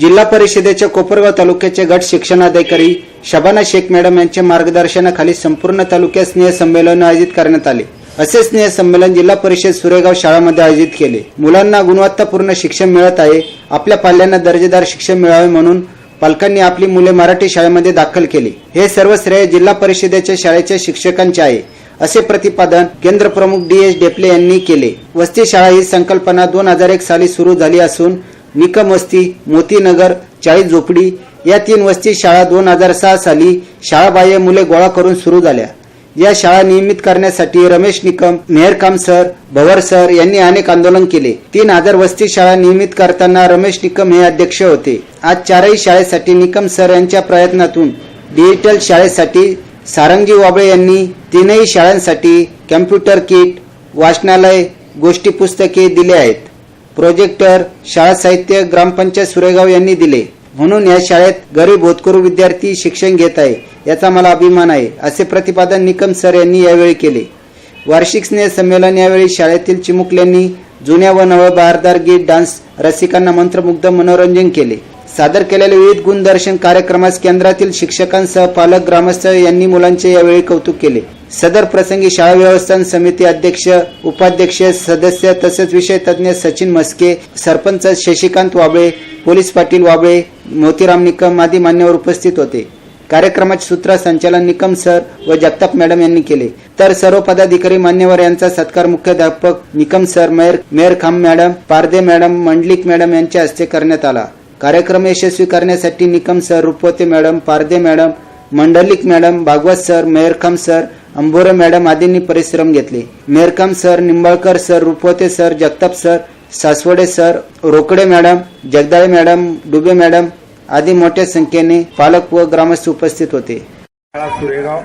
जिल्हा परिषदेच्या कोपरगाव तालुक्याचे गट शिक्षणाधिकारी शबाना शेख मॅडम यांच्या मार्गदर्शनाखाली संपूर्ण तालुक्यात स्नेह संमेलन आयोजित करण्यात आले. असे स्नेह संमेलन जिल्हा परिषद सुरेगाव शाळामध्ये आयोजित केले. मुलांना गुणवत्तापूर्ण शिक्षण मिळत आहे. आपल्या पाल्यांना दर्जेदार शिक्षण मिळावे म्हणून पालकांनी आपली मुले मराठी शाळेमध्ये दाखल केली. हे सर्व श्रेय जिल्हा परिषदेच्या शाळेच्या शिक्षकांचे आहे असे प्रतिपादन केंद्र प्रमुख डी एस डेपले यांनी केले. वस्ती शाळा ही संकल्पना दोन हजार एक साली सुरू झाली असून निकम वस्ती मोतीनगर चाळीस झोपडी या तीन वस्ती शाळा दोन हजार सहा साली शाळाबाह्य मुले गोळा करून सुरू झाल्या. या शाळा नियमित करण्यासाठी रमेश निकम मेहरकाम सर भवर सर यांनी अनेक आंदोलन केले. तीन हजार वस्ती शाळा नियमित करताना रमेश निकम हे अध्यक्ष होते. आज चारही शाळेसाठी निकम सर यांच्या प्रयत्नातून डिजिटल शाळेसाठी सारंगी वाबळे यांनी तीनही शाळांसाठी कॅम्प्युटर किट वाचनालय गोष्टी पुस्तके दिले आहेत. प्रोजेक्टर शाळा साहित्य ग्रामपंचायत सुरेगाव यांनी दिले. म्हणून या शाळेत गरीब होतकरू विद्यार्थी शिक्षण घेत आहे याचा मला अभिमान आहे असे प्रतिपादन निकम सर यांनी यावेळी केले. वार्षिक स्नेह संमेलन यावेळी शाळेतील चिमुकल्यांनी जुन्या व नव बहारदार गीत डान्स रसिकांना मंत्रमुग्ध मनोरंजन केले. सादर केलेल्या विविध गुणदर्शन कार्यक्रमास केंद्रातील शिक्षकांसह पालक ग्रामस्थ यांनी मुलांचे यावेळी कौतुक केले. सदर प्रसंगी शाळा व्यवस्थापन समिती अध्यक्ष उपाध्यक्ष सदस्य तसेच विषय तज्ज्ञ सचिन मस्के सरपंच शशिकांत वाबळे पोलीस पाटील वाबळे मोतीराम निकम आदी मान्यवर उपस्थित होते. कार्यक्रमाचे सूत्रसंचालन निकम सर व जगताप मॅडम यांनी केले. तर सर्व पदाधिकारी मान्यवर यांचा सत्कार मुख्याध्यापक Nikam sir Meyar Meyarkham madam Parde madam Mandlik madam यांच्या हस्ते करण्यात आला. कार्यक्रम यशस्वी करण्यासाठी Nikam sir Rupwate madam Parde madam Mandlik madam Bhagwat sir Meyarkham sir Ambore madam आदींनी परिश्रम घेतले. Merkam sir Nimbalkar sir Rupwate sir Jagtap sir Saswade sir Rokade madam Jagdale madam Dube madam आदी मोठ्या संख्येने पालक व ग्रामस्थ उपस्थित होते. सुरेगाव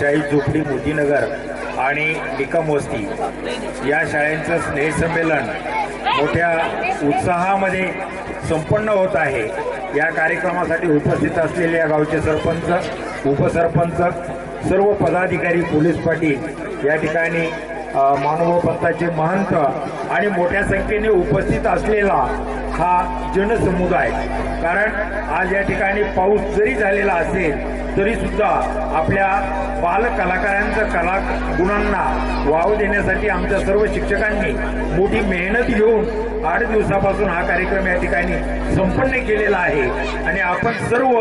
चाळीस झोपडी मोतीनगर आणि निकम वस्ती या शाळेंचं स्नेहसंमेलन मोठ्या उत्साहामध्ये संपन्न होत आहे. या कार्यक्रमासाठी उपस्थित असलेले या गावचे सरपंच उपसरपंच सर्व पदाधिकारी पोलीस पाटील या ठिकाणी मानव पंथाचे महंत आणि मोठ्या संख्येने उपस्थित असलेला हा जनसमुदाय. कारण आज या ठिकाणी पाऊस जरी झालेला असेल तरी सुद्धा आपल्या बालकलाकारांच्या कला गुणांना वाव देण्यासाठी आमच्या सर्व शिक्षकांनी मोठी मेहनत घेऊन आठ दिवसापासून हा कार्यक्रम या ठिकाणी संपन्न केलेला आहे. आणि आपण सर्व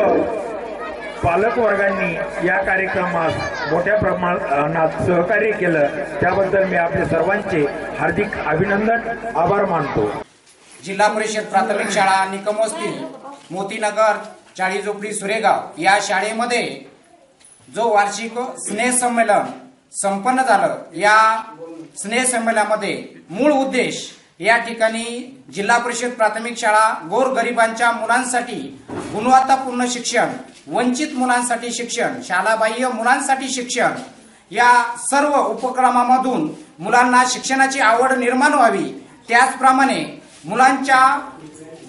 पालक वर्गांनी या कार्यक्रमास मोठ्या प्रमाणात सहकार्य केलं. त्याबद्दल मी आपल्या सर्वांचे हार्दिक अभिनंदन आभार मानतो. जिल्हा परिषद प्राथमिक शाळा निकमवस्ती मोतीनगर चाळीजोपडी सुरेगाव या शाळेमध्ये जो वार्षिक स्नेहसंमेलन संपन्न झालं या स्नेहसंमेलनामध्ये मूळ उद्देश या ठिकाणी जिल्हा परिषद प्राथमिक शाळा गोरगरिबांच्या मुलांसाठी गुणवत्तापूर्ण शिक्षण वंचित मुलांसाठी शिक्षण शालाबाह्य मुलांसाठी शिक्षण या सर्व उपक्रमामधून मुलांना शिक्षणाची आवड निर्माण व्हावी. त्याचप्रमाणे मुलांच्या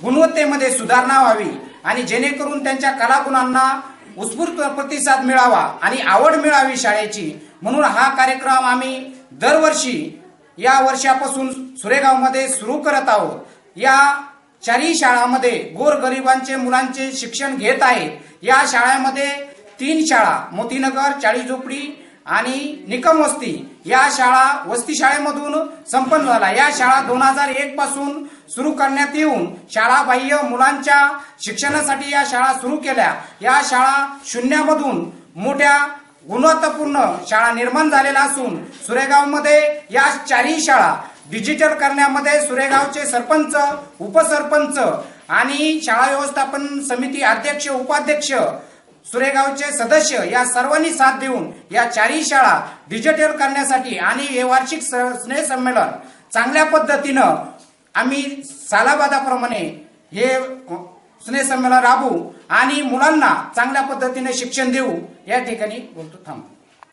गुणवत्तेमध्ये सुधारणा व्हावी आणि जेणेकरून त्यांच्या कलागुणांना उत्स्फूर्त प्रतिसाद मिळावा आणि आवड मिळावी शाळेची. म्हणून हा कार्यक्रम आम्ही दरवर्षी या वर्षापासून सुरेगावमध्ये सुरू करत आहोत. या चारही शाळांमध्ये गोरगरिबांचे मुलांचे शिक्षण घेत आहेत या शाळांमध्ये तीन शाळा मोतीनगर चाळी झोपडी आणि निकम वस्ती या शाळा वस्ती शाळेमधून संपन्न झाला या शाळा दोन हजार एक पासून सुरू करण्यात येऊन शाळाबाह्य मुलांच्या शिक्षणासाठी या शाळा सुरू केल्या. या शाळा शून्यामधून मोठ्या गुणवत्तापूर्ण शाळा निर्माण झालेल्या असून सुरेगावमध्ये या चारही शाळा डिजिटल करण्यामध्ये सुरेगावचे सरपंच उपसरपंच आणि शाळा व्यवस्थापन समिती अध्यक्ष उपाध्यक्ष सुरेगावचे सदस्य या सर्वांनी साथ देऊन या चारही शाळा डिजिटल करण्यासाठी आणि हे वार्षिक स्नेहसंमेलन चांगल्या पद्धतीनं आम्ही सालाबादाप्रमाणे हे स्नेहसंमेलन राबवू आणि मुलांना चांगल्या पद्धतीने शिक्षण देऊ या ठिकाणी बोलतो थांब.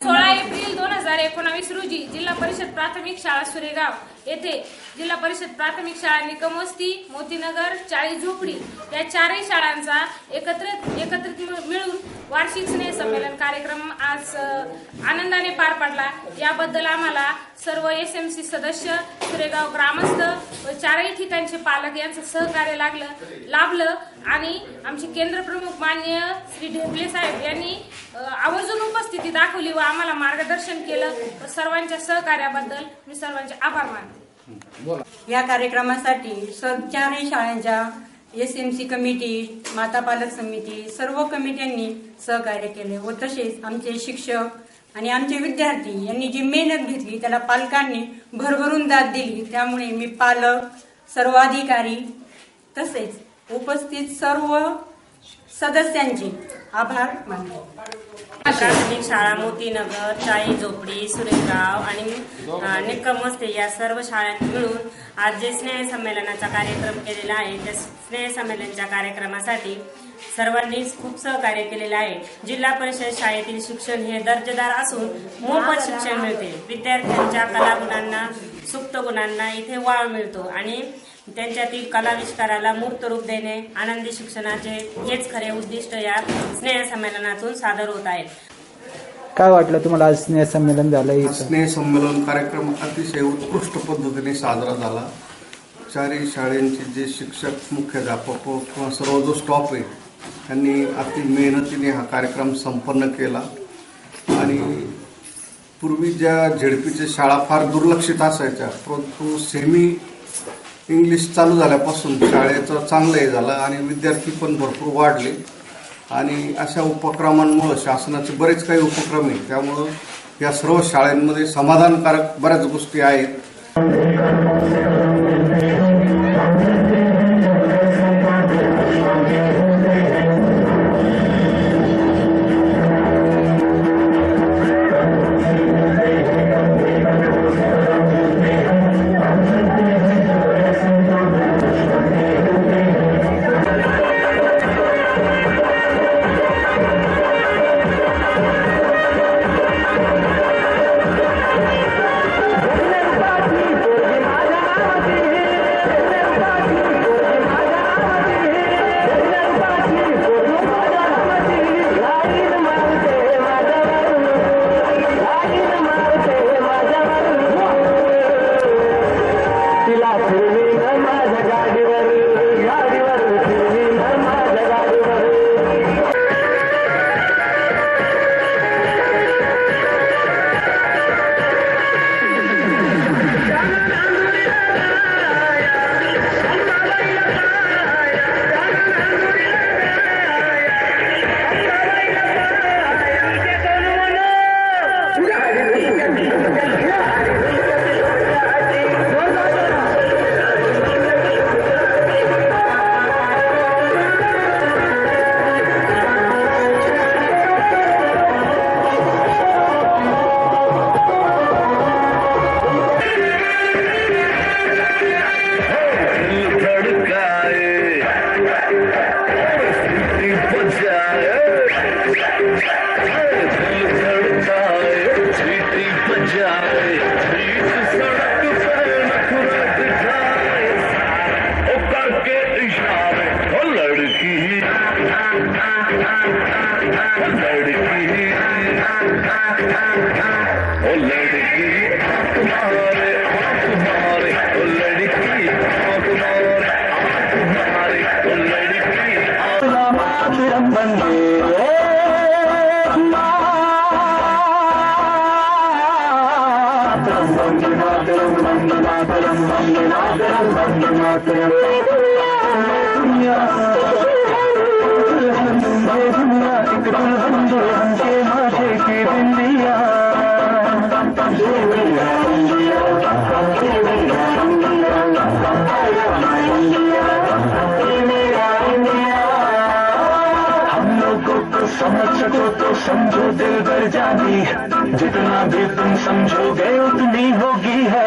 सोळा एप्रिल दोन हजार एकोणावीस रोजी जिल्हा परिषद प्राथमिक शाळा सुरेगाव येथे जिल्हा परिषद प्राथमिक शाळा निकमवस्ती मोतीनगर चाळी झोपडी या चारही शाळांचा एकत्रित एकत्रित मिळून वार्षिक स्नेह संमेलन कार्यक्रम आज आनंदाने पार पडला. याबद्दल आम्हाला सर्व एस एम सी सदस्य सुरेगाव ग्रामस्थ व चारही ठिकाणचे पालक यांचं सहकार्य लागलं लाभलं आणि आमचे केंद्र प्रमुख मान्य श्री ढेपले साहेब यांनी आवर्जून उपस्थिती दाखवली व आम्हाला मार्गदर्शन केलं. व सर्वांच्या सहकार्याबद्दल मी सर्वांचे आभार मानतो. या कार्यक्रमासाठी चारही शाळांच्या एस एम सी कमिटी माता पालक समिती सर्व कमिट्यांनी सहकार्य केले व तसेच आमचे शिक्षक आणि आमचे विद्यार्थी यांनी जी मेहनत घेतली त्याला पालकांनी भरभरून दाद दिली. त्यामुळे मी पालक सर्वाधिकारी तसेच उपस्थित सर्व सदस्यांचे आभार मानतो प्राथमिक शाळा मोतीनगर चाळी झोपडी सुरेगाव आणि निकमस्ते या सर्व शाळांत मिळून आज जे स्नेह संमेलनाचा कार्यक्रम केलेला आहे त्या स्नेह संमेलनाच्या कार्यक्रमासाठी सर्वांनीच खूप सहकार्य केलेलं आहे. जिल्हा परिषद शाळेतील शिक्षण हे दर्जेदार असून मोफत शिक्षण मिळते. विद्यार्थ्यांच्या कलागुणांना सुप्त गुणांना इथे वाव मिळतो आणि त्यांच्यातील कलाविष्काराला मूर्त रूप देणे आनंदी शिक्षणाचे हेच खरे उद्दिष्ट या स्नेह संमेलनातून सादर होत आहेत. काय वाटलं तुम्हाला आज स्नेह संमेलन झालं इथं स्नेह संमेलन कार्यक्रम अतिशय उत्कृष्ट पद्धतीने साजरा झाला. चारही शाळेंचे जे शिक्षक मुख्याध्यापक किंवा सर्व जो स्टॉफ आहे त्यांनी अति मेहनतीने हा कार्यक्रम संपन्न केला. आणि पूर्वी ज्या झेडपीच्या शाळा फार दुर्लक्षित असायच्या परंतु सेमी इंग्लिश चालू झाल्यापासून शाळेचं चांगलंही झालं आणि विद्यार्थी पण भरपूर वाढले. आणि अशा उपक्रमांमुळं शासनाचे बरेच काही उपक्रम आहेत. त्यामुळं या सर्व शाळांमध्ये समाधानकारक बऱ्याच गोष्टी आहेत. तो समझो दिल भर जानी। जितना भी तुम समझोगे उतनी होगी हैरानी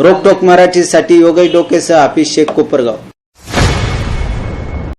रोकटोक मराठीसाठी योगई डोकेसह हाफिज शेख कोपरगाव.